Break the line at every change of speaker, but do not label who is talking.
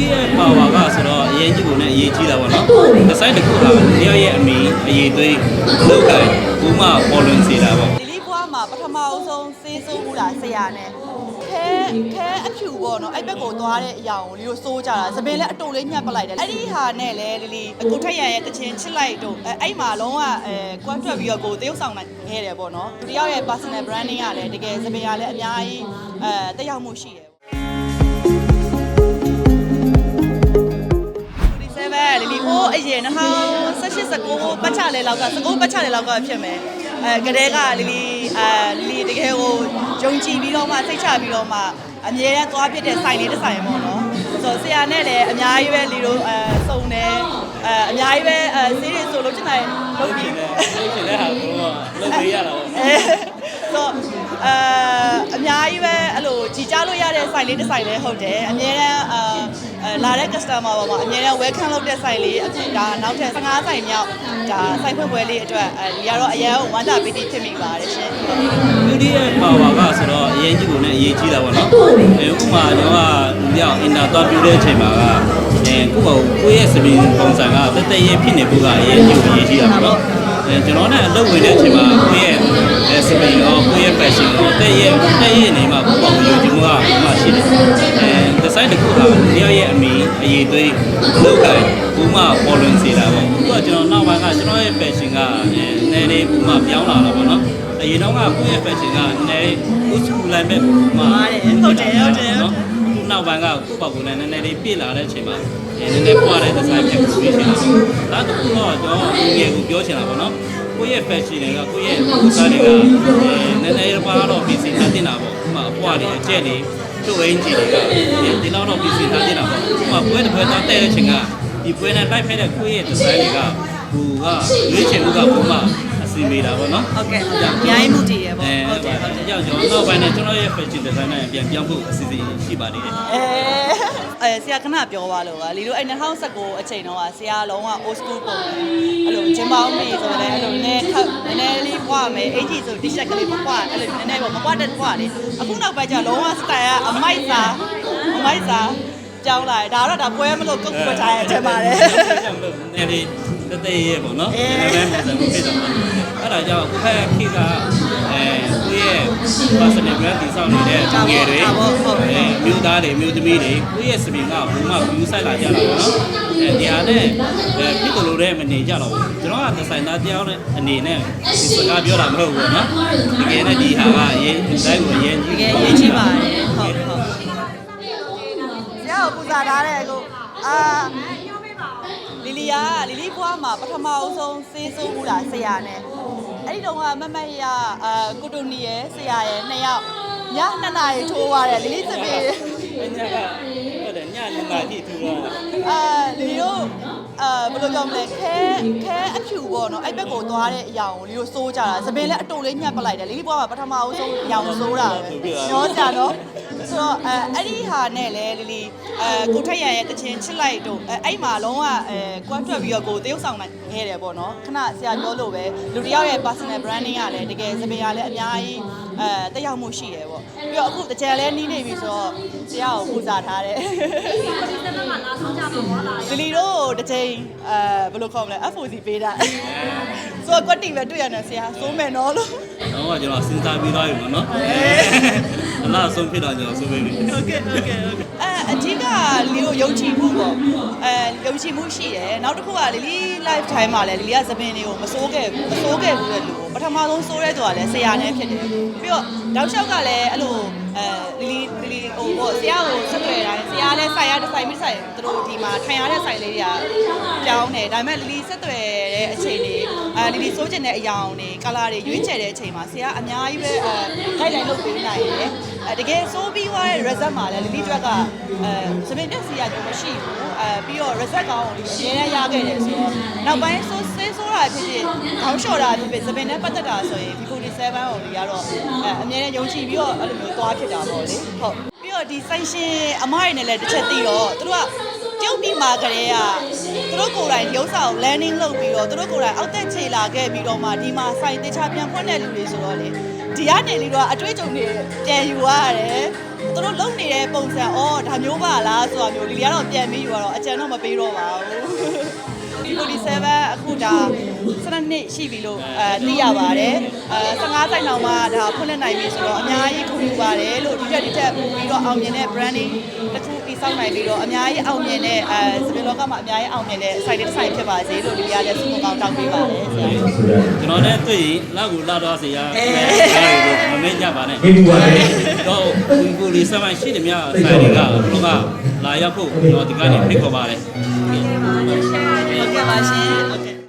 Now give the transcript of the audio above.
beauty ရဲ့ power ကဆိုတော့အရင်ကြီးကိုလည်းအရေးကြီးတာပေါ့နော်ဒီဇိုင်းတစ်ခုဟာတယောက်ရဲ့အမီအရေးသွေးလောက်ကဘူမပေါ်လွင်စေတာပေါ့
ဒီလေးဘွားမှာပထမအဆုံးစေးဆိုးမှုတာဆရာနဲ့ခဲခဲအဖြူပေါ့နော်အဲ့ဘက်ကိုသွားတဲ့အရာကိုလီတို့စိုးကြတာသပင်လည်းအတူလေးညှက်ပလိုက်တယ်အဲ့ဒီဟာနဲ့လေလီလီအကိုထက်ရန်ရဲ့တချင်ချစ်လိုက်တော့အဲ့အဲ့မှာလုံးဝအဲကွမ်းထွက်ပြီးတော့ကိုတရုပ်ဆောင်နိုင်ခဲ့တယ်ပေါ့နော်သူတယောက်ရဲ့ personal branding ကလည်းတကယ်သပင်ကလည်းအများကြီးအဲတက်ရောက်မှုရှိတယ် 19ပတ်ချလဲလောက်က19ပတ်ချလဲလောက်ကဖြစ်မယ်အဲကလေးကလီလီအဲလီလီတကယ်ကိုယုံကြည်ပြီးတော့မှစိတ်ချပြီးတော့မှအမြဲတမ်းသွားဖြစ်တဲ့ဆိုင်လေးတစ်ဆိုင်ပေါ့နော်ဆိုတော့ဆရာနဲ့လည်းအများကြီးပဲလီတို့အဲစုံတယ်အဲအများကြီးပဲအဲဆေးတွေဆိုလို့ချင်တယ်လုပ်ပြီး
လို့ရှင်တဲ့ဟာကိုတော့လုပ်ပေးရတာပေါ့
အဲဆိုအာအများကြီးပဲအဲ့လိုကြည်ကြလို့ရတဲ့ဆိုင်လေးတစ်ဆိုင်လေးဟုတ်တယ်အများတန်းအာအဲ လာတဲ့ customer ပေါ်မှာအများတန်း welcome လုပ်တဲ့ဆိုင်လေးအခုဒါနောက်ထပ်15ဆိုင်မြောက်ဒါဆိုင်ဖွင့်ပွဲလေးအတွက်အဲဒီကတော့အရန်ဝမ်းသာပီတိဖြစ်မိပါတယ်ရှင်
beauty ရဲ့ power ကဆိုတော့အရင်ကြီးကိုလည်းအရေးကြီးတာပေါ့နော်အဲဥပမာကျွန်တော်ကလူပြောင်းအင်တာသွားပြတဲ့အချိန်မှာကအဲကိုယ့်ဘာကိုယ့်ရဲ့စပင်းပုံစံကတက်တက်ရဲ့ဖြစ်နေဖို့ကအရင်ကြီးကိုအရေးကြီးတာပေါ့နော်အဲကျွန်တော်နဲ့အလုပ်ဝင်တဲ့အချိန်မှာကိုယ့်ရဲ့စပင်းရောကိုယ့်ရဲ့ fashion ရောတက်ရဲ့တက်ရဲ့နေမှာကိုယ့်ဘာကိုယုံကြည်မှုက ဘာမှရှိတယ်အဲ design တစ်ခုဟာတယောက်ရဲ့အမီအရေးသွေးလောက်ကဘူမပေါ်လွင်စေတာပေါ့အခုကကျွန်တော်နောက်ပိုင်းကကျွန်တော်ရဲ့ fashion ကအဲနည်းနည်းဘူမပြောင်းလာတာပေါ့နော်အရင်တော့ကကိုယ့်ရဲ့ fashion ကနည်းနည်း old school လိုက်မဲ့ဘူမ
ဟုတ်တယ်ဟုတ်တယ်
နော်ခုနောက်ပိုင်းကကိုယ့်ဘာကိုယ်နဲ့နည်းနည်းလေးပြည့်လာတဲ့အချိန်မှာအဲနည်းနည်းပွားတဲ့ design ဖြစ်ပြီးရှင်တာဒါတခုတော့ကျွန်တော်ငယ်ကိုပြောချင်တာပေါ့နော်ကိုယ့်ရဲ့ fashion တွေကကိုယ့်ရဲ့ဥစ္စာတွေကအဲနည်းနည်းပါတော့ပြင်ဆင်ထားတင်တာပေါ့ဥပမာ အပွားတွေအကျက်တွေတို့အင်ဂျီတွေကဒီလောက်တော့ပြင်ဆင်ထားတင်တာပေါ့ဥပမာပွဲတစ်ပွဲသားတဲ့တဲ့အချိန်ကဒီပွဲနဲ့လိုက်ဖက်တဲ့ကိုယ့်ရဲ့ design တွေကဘူကရွေးချယ်မှုကပုံမှအ စီအမေတာပေါ့နော်
ဟုတ်ကဲ့ဟုတ်တယ်အများကြီးမှုတည်ရပေါ့
အဲ
ဟုတ်တယ်ဟုတ်တယ်
ကြောင့်ကျွန်တော်နောက်ပိုင်းနဲ့ကျွန်တော်ရဲ့ fashion design နဲ့ပြန်ပြောင်းဖို့အစီအစဉ်ရှိပါသေးတယ်
အဲအဲဆရာခဏပြောသွားလို့ကလီတို့အဲ2019အချိန်တော့ကဆရာလုံးဝ old school ပုံအဲ့လိုဂျင်ပေါင်းနေဆိုလည်းအဲ့လိုနည်းခက်နည်းနည်းလေးပွားမယ်အင်ကြီးဆို t-shirt ကလေးမပွားအဲ့လိုနည်းနည်းပေါ့မပွားတဲ့ပွားလေအခုနောက်ပိုင်းကျလုံးဝ style ကအမိုက်စာအမိုက်စာကြောင်းလာတယ်ဒါတော့ဒါပွဲမလို့ကုတ်ကုတ်ထားရတဲ့ပါတယ်
ကြောင့်လို့နည်းလေးတသေးရဲ့ပေါ့နော်
အေး
နည်းနည်းပုံစံဖြစ်တော့ အဲ့ဒါကြောင့်ကိုယ့်ခေတ်ကအဲကိုယ့်ရဲ့ personal brand တည်ဆောက်နေတဲ့လူငယ်တွေအဲမြို့သားတွေမြို့သမီးတွေကိုယ့်ရဲ့စပင်ကဘုံမှ view ဆိုင်လာကြတာပေါ့နော်အဲဒီဟာနဲ့အဲဖြစ်တယ်လို့လည်းမနေကြတော့ဘူးကျွန်တော်ကဒီဇိုင်နာတယောက်နဲ့အနေနဲ့ဒီစကားပြောတာမဟုတ်ဘူးပေါ့နော်တကယ်နဲ့ဒီဟာကအရင်တိုင်းကိုအရင်
တ
ကြီး
ကယ်ရေးကြည့်ပါတယ်ဟုတ်ဟုတ်ဆရာကိုပူဇာထားတဲ့အခုအာလီလီယာလီလီဘွားမှာပထမအဆုံးစေးဆိုးမှုတာဆရာနဲ့ အဲ့ဒီတော့ကမမတ်ရအာကိုတိုနီရဲ့ဆရာရဲ့နှစ်ယောက်ညနှစ်နာရီထိုးသွားတယ်လီလီစပီ
ညကဟုတ်တယ်ညနေမှကြည့်ထူတော့
အာလီတို့အာဘယ်လိုကြောင့်မလဲခဲခဲအဖြူပေါ့နော်အဲ့ဘက်ကိုသွားတဲ့အရာကိုလီတို့စိုးကြတာသပင်လည်းအတူလေးညှက်ပလိုက်တယ်လီလီဘွားမှာပထမအဆုံးအရာကိုစိုးတာပဲပြောကြတော့ ဆိုတော့အဲအဲ့ဒီဟာနဲ့လေလီလီအဲကိုထက်ရန်ရဲ့တချင်ချစ်လိုက်တော့အဲအဲ့မှာလုံးဝအဲကွမ်းထွက်ပြီးတော့ကိုတရုပ်ဆောင်နိုင်ခဲ့တယ်ပေါ့နော်ခဏဆရာပြောလို့ပဲလူတစ်ယောက်ရဲ့ personal branding ကလည်းတကယ်သပင်ကလည်းအများကြီးအဲတက်ရောက်မှုရှိတယ်ပေါ့ပြီးတော့အခုတကြံလဲနီးနေပြီဆိုတော့ဆရာကိုပူဇာထားတယ်လီလီတို့တစ်ချိန်အဲဘယ်လိုခေါ်မလဲ FOC ပေးတာဆိုတော့ကွက်တီပဲတွေ့ရတယ်ဆရာစိုးမယ်နော်လို့
တော့ကျွန်တော်စဉ်းစားပြီးသွားပြီပေါ့နော် အလားဆုံးဖြစ်တော့ကျွန်တော်ဆိုပေးပြီ
ဟုတ်ကဲ့ဟုတ်ကဲ့ဟုတ်ကဲ့အဲအကြီးကလီကိုယုံကြည်မှုပေါ့အဲယုံကြည်မှုရှိတယ်နောက်တစ်ခုကလီလီ live time မှာလည်းလီလီကသပင်တွေကိုမစိုးခဲ့ဘူးမစိုးခဲ့ဘူးလေလူပထမဆုံးစိုးရဲသူကလည်းဆရာနဲ့ဖြစ်တယ်ပြီးတော့တောက်လျှောက်ကလည်းအဲ့လိုအဲလီလီလီဟိုပေါ့ဆရာကိုဆက်သွယ်တိုင်းဆရာလည်းဆိုင်ရတဲ့ဆိုင်မိဆိုင်သူတို့ဒီမှာထိုင်ရတဲ့ဆိုင်လေးတွေကကြောင်းတယ်ဒါပေမဲ့လီလီဆက်သွယ်တဲ့အချိန်တွေ အဲလီလီစိုးကျင်တဲ့အယောင်တွေ color တွေရွေးချယ်တဲ့အချိန်မှာဆရာအများကြီးပဲအဲ guideline လုပ်ပေးနိုင်တယ်အဲတကယ်စိုးပြီးသွားတဲ့ result မှာလည်းလီလီတွက်ကအဲစပင်တက်စီရတော့မရှိဘူးအဲပြီးတော့ result ကောင်းအောင်လီအများကြီးရခဲ့တယ်ဆိုတော့နောက်ပိုင်းဆိုးဆေးဆိုးတာဖြစ်ဖြစ်ခေါင်းလျှော်တာဖြစ်ဖြစ်စပင်နဲ့ပတ်သက်တာဆိုရင် B47 ကိုလီကတော့အဲအများနဲ့ယုံကြည်ပြီးတော့အဲ့လိုမျိုးသွားဖြစ်တာပေါ့လေဟုတ်ပြီးတော့ဒီ sanction အမရည်နဲ့လည်းတစ်ချက်သိတော့သူတို့ကကျုပ်ပြီးမှာကလေးက သူတို့ကိုယ်တိုင်ရုပ်စာကို landing လုပ်ပြီးတော့သူတို့ကိုယ်တိုင်အောက်တက်ခြေလာခဲ့ပြီးတော့မှဒီမှာဆိုင်တခြားပြန်ဖွင့်တဲ့လူတွေဆိုတော့လေဒီကနေလေတော့အတွေ့အကြုံတွေပြန်ယူရတယ်သူတို့လုံနေတဲ့ပုံစံအော်ဒါမျိုးပါလားဆိုတာမျိုးလီလီကတော့ပြန်ပြီးယူတော့အကြံတော့မပေးတော့ပါဘူး47အခုဒါ 7နှစ်ရှိပြီလို့အဲသိရပါတယ်အဲ15ဆိုင်လောက်မှဒါဖွင့်လှစ်နိုင်ပြီဆိုတော့အများကြီးခုယူပါတယ်လို့ဒီတက်ဒီတက်ပို့ပြီးတော့အောင်မြင်တဲ့ branding တစ်ခုတိစောက်နိုင်ပြီးတော့အများကြီးအောင်မြင်တဲ့အဲစပင်လောကမှာအများကြီးအောင်မြင်တဲ့ site တစ်ဆိုင်ဖြစ်ပါစေလို့လီလီကလည်းဆုမကောင်းတောင်းပေးပါတယ်ဆရာ
ကျွန်တော်နဲ့တွေ့ရင်လောက်ကိုလာတော့စေရမမင်းကြပါနဲ့
ဒီဘူပါလေ
တော့ဒီကိုလေးစမ်းရှိတယ်များဆိုင်တွေကဘလို့ကလာရောက်ဖို့တော့ဒီကနေဖိတ်ခေါ်ပါတယ်
ဟုတ်ကဲ့ပါရှင်ဟုတ်ကဲ့